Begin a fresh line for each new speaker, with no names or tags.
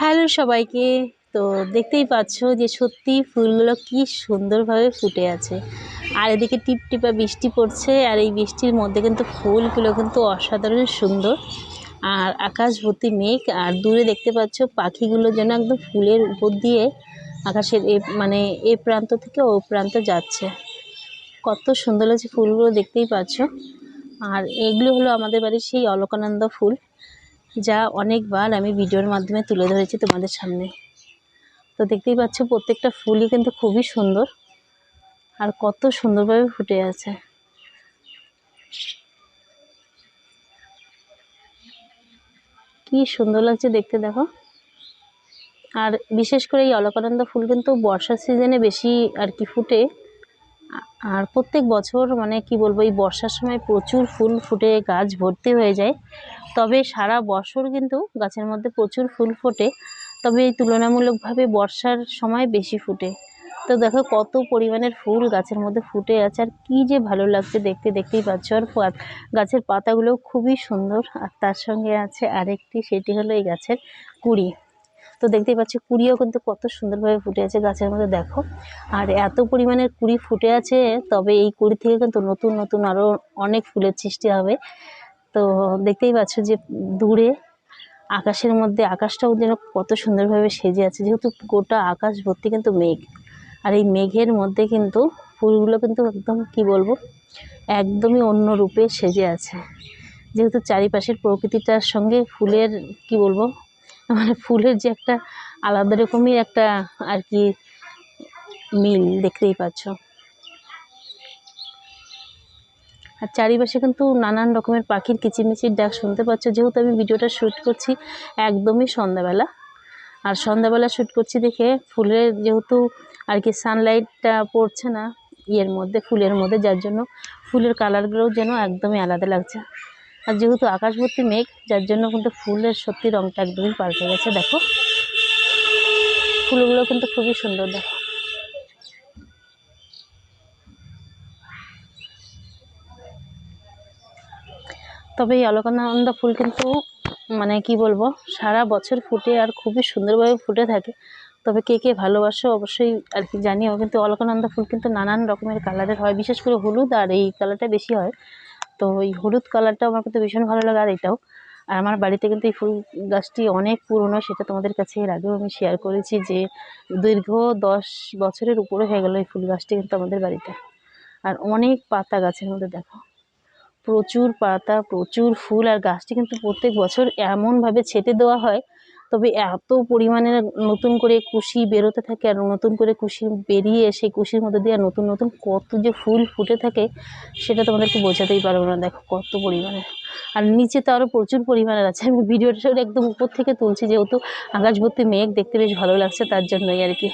Hello সবাইকে। তো দেখতেই পাচ্ছ যে সত্যি ফুলগুলো কি সুন্দরভাবে ফুটে আছে। আর এদিকে টিপ টিপা বৃষ্টি পড়ছে, আর এই বৃষ্টির মধ্যে কিন্তু ফুলগুলো কিন্তু অসাধারণ সুন্দর। আর আকাশ ভর্তি মেঘ, আর দূরে দেখতে পাচ্ছ পাখিগুলো যেন একদম ফুলের উপর দিয়ে আকাশের এ মানে এ প্রান্ত থেকে ও প্রান্ত যাচ্ছে। কত সুন্দর লাগছে ফুলগুলো দেখতেই পাচ্ছ। আর এগুলো হলো আমাদের বাড়ির সেই অলকানন্দ ফুল। যা অনেকবার আমি ভিডিওর মাধ্যমে তুলে ধরেছি তোমাদের সামনে। তো দেখতেই পাচ্ছ, প্রত্যেকটা ফুলই কিন্তু খুবই সুন্দর আর কত সুন্দরভাবে ফুটে আছে। কি সুন্দর লাগছে দেখতে দেখো। আর বিশেষ করে এই অলকানন্দ ফুল কিন্তু বর্ষার সিজনে বেশি আর কি ফুটে। আর প্রত্যেক বছর মানে কি বলব, এই বর্ষার সময় প্রচুর ফুল ফুটে, গাছ ভর্তি হয়ে যায়। তবে সারা বছর কিন্তু গাছের মধ্যে প্রচুর ফুল ফোটে, তবে এই তুলনামূলকভাবে বর্ষার সময় বেশি ফুটে। তো দেখো কত পরিমাণের ফুল গাছের মধ্যে ফুটে আছে আর কী যে ভালো লাগছে দেখতে, দেখতেই পাচ্ছ আর গাছের পাতাগুলো খুবই সুন্দর আর তার সঙ্গে আছে আরেকটি, সেটি হলো এই গাছের কুড়ি। তো দেখতেই পাচ্ছি কুড়িও কিন্তু কত সুন্দরভাবে ফুটে আছে গাছের মধ্যে দেখো। আর এত পরিমাণের কুড়ি ফুটে আছে, তবে এই কুড়ি থেকে কিন্তু নতুন নতুন আরও অনেক ফুলের সৃষ্টি হবে। তো দেখতেই পাচ্ছ যে দূরে আকাশের মধ্যে আকাশটাও যেন কত সুন্দরভাবে সেজে আছে। যেহেতু গোটা আকাশ ভর্তি কিন্তু মেঘ। আর এই মেঘের মধ্যে কিন্তু ফুলগুলো কিন্তু একদম কি বলব, একদমই অন্য রূপে সেজে আছে। যেহেতু চারিপাশের প্রকৃতিটার সঙ্গে ফুলের কি বলব মানে ফুলের যে একটা আলাদা রকমই একটা আর কি মিল দেখতেই পাচ্ছ। আর চারিপাশে কিন্তু নানান রকমের পাখির কিচিরমিচির ডাক শুনতে পাচ্ছ। যেহেতু আমি ভিডিওটা শ্যুট করছি একদমই সন্ধ্যাবেলা। আর সন্ধ্যাবেলা শ্যুট করছি দেখে ফুলের যেহেতু আর কি সানলাইটটা পড়ছে না ইয়ের মধ্যে, ফুলের মধ্যে, যার জন্য ফুলের কালারগুলোও যেন একদমই আলাদা লাগছে। আর যেহেতু আকাশ ভর্তি মেঘ, যার জন্য কিন্তু ফুলের সত্যি রঙটা একদমই পাল্টে গেছে, দেখো। ফুলগুলো কিন্তু খুবই সুন্দর, দেখো। তবে এই অলকানন্দা ফুল কিন্তু মানে কি বলব, সারা বছর ফুটে আর খুবই সুন্দরভাবে ফুটে থাকে। তবে কে কে ভালোবাসো অবশ্যই আর কি জানিও, কিন্তু অলকানন্দা ফুল কিন্তু নানান রকমের কালারের হয়, বিশেষ করে হলুদ আর এই কালারটা বেশি হয়। তো এই হলুদ কালারটাও আমার কিন্তু ভীষণ ভালো লাগে আর এটাও। আর আমার বাড়িতে কিন্তু এই ফুল গাছটি অনেক পুরনো, সেটা তোমাদের কাছে এর আগেও আমি শেয়ার করেছি যে দীর্ঘ দশ বছরের উপরে হয়ে গেল এই ফুল গাছটি কিন্তু আমাদের বাড়িতে। আর অনেক পাতা গাছের মধ্যে দেখো। প্রচুর পাতা, প্রচুর ফুল আর গাছটি কিন্তু প্রত্যেক বছর এমনভাবে ছেটে দেওয়া হয়। তবে এত পরিমাণে নতুন করে কুশি বেরোতে থাকে আর নতুন করে কুশি বেরিয়ে সেই কুশির মধ্যে দিয়ে নতুন নতুন কত যে ফুল ফুটে থাকে, সেটা তোমাদেরকে বোঝাতেই পারব না। দেখো কত পরিমাণে। আর নিচে তো আরও প্রচুর পরিমাণে আছে। আমি ভিডিওটা একদম উপর থেকে তুলছি, যেহেতু আকাশ ভর্তি মেঘ দেখতে বেশ ভালো লাগছে, তার জন্যই আর কি।